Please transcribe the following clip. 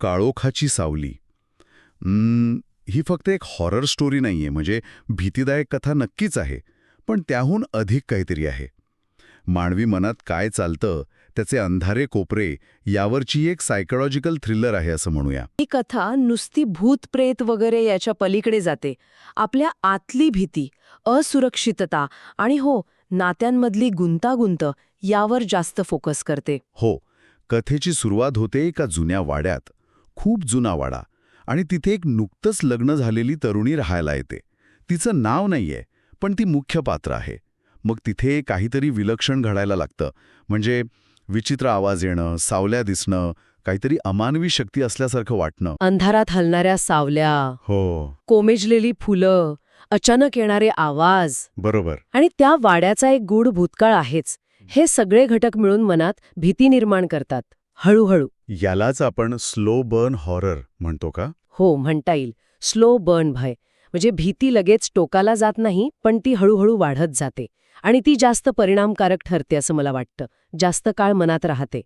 काळोखाची सावली. ही फक्त एक हॉरर स्टोरी नाहीये म्हणजे भीतीदायक कथा नक्कीच आहे पण त्याहून अधिक काहीतरी आहे. मानवी मनात काय चालतं त्याचे अंधारे कोपरे यावरची एक सायकोलॉजिकल थ्रिलर आहे असं म्हणूया. ही कथा नुसती भूत प्रेत वगैरे याच्या पलीकडे जाते. आपल्या आतली भीती असुरक्षितता आणि हो नात्यांमधली गुंतागुंत यावर जास्त फोकस करते. हो कथेची सुरुवात होते एका जुन्या वाड्यात. खूप जुना वाडा आणि तिथे एक नुकतंच लग्न झालेली तरुणी राहायला येते. तिचं नाव नाहीये पण ती मुख्य पात्र आहे. मग तिथे काहीतरी विलक्षण घडायला लागतं. म्हणजे विचित्र आवाज येणं सावल्या दिसणं काहीतरी अमानवी शक्ती असल्यासारखं वाटणं. अंधारात हलणाऱ्या सावल्या हो. कोमेजलेली फुलं अचानक येणारे आवाज. बरोबर. आणि त्या वाड्याचा एक गूढ भूतकाळ आहेच. हे सगळे घटक मिळून मनात भीती निर्माण करतात. हळूहळू. यालाच आपण स्लो बर्न हॉरर म्हणतो का? हो म्हणता येईल. स्लो बर्न भय. म्हणजे भीती लगेच टोकाला जात नाही पण ती हळूहळू वाढत जाते. आणि ती जास्त परिणामकारक ठरते असं मला वाटतं. जास्त काळ मनात राहते.